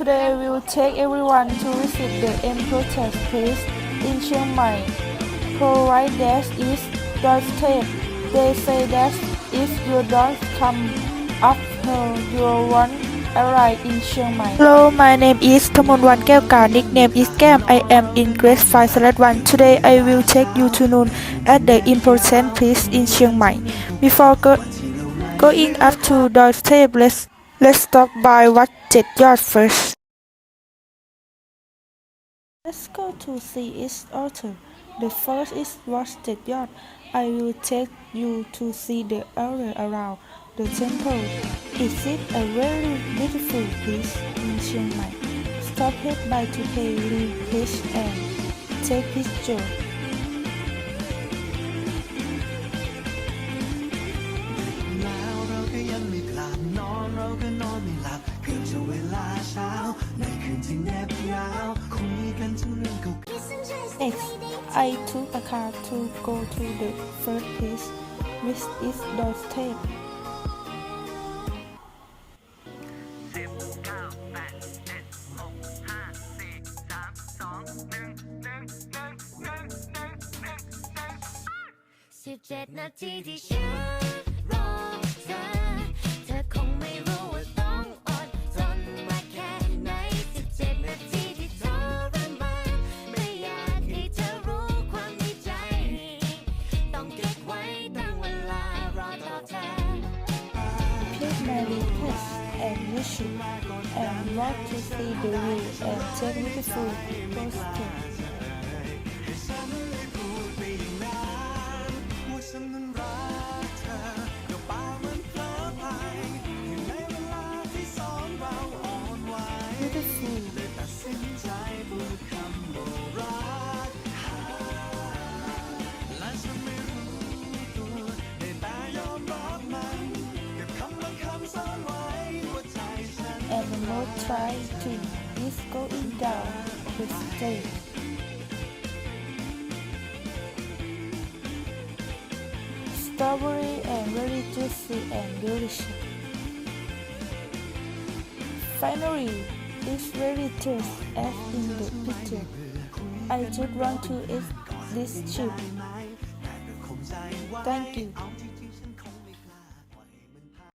today I will take everyone to visit the Empress Place in Chiang Mai. Provide that is doorstep. They say that if you don't come after you won't arrive in Chiang Mai. Hello, my name is Thamonwan Kelka. Nickname is Cam. I am in grade 5 select 1. Today I will take you to noon at the important place in Chiang Mai. Before go, going up to doorstep, let's let's stop by Wat Jet Yard first. Let's go to see its altar. The first is Wat Jet Yard. I will take you to see the area around the temple. Is it a very beautiful place in Chiang Mai. Stop here by to pay request and take picture. ในคืนที่เหน็บหนาวคุยกันถึงเรื่องเก่า Next, I took a car to go to the first place, which is doorstep. สิบเจ็ดนาทีที่ฉัน My request and wish you and want to see the view and beautiful posters. And try to is going down the stage. Strawberry and very juicy and delicious. Finally, it's very tasty as in the picture. I just want to eat this chip. Thank you.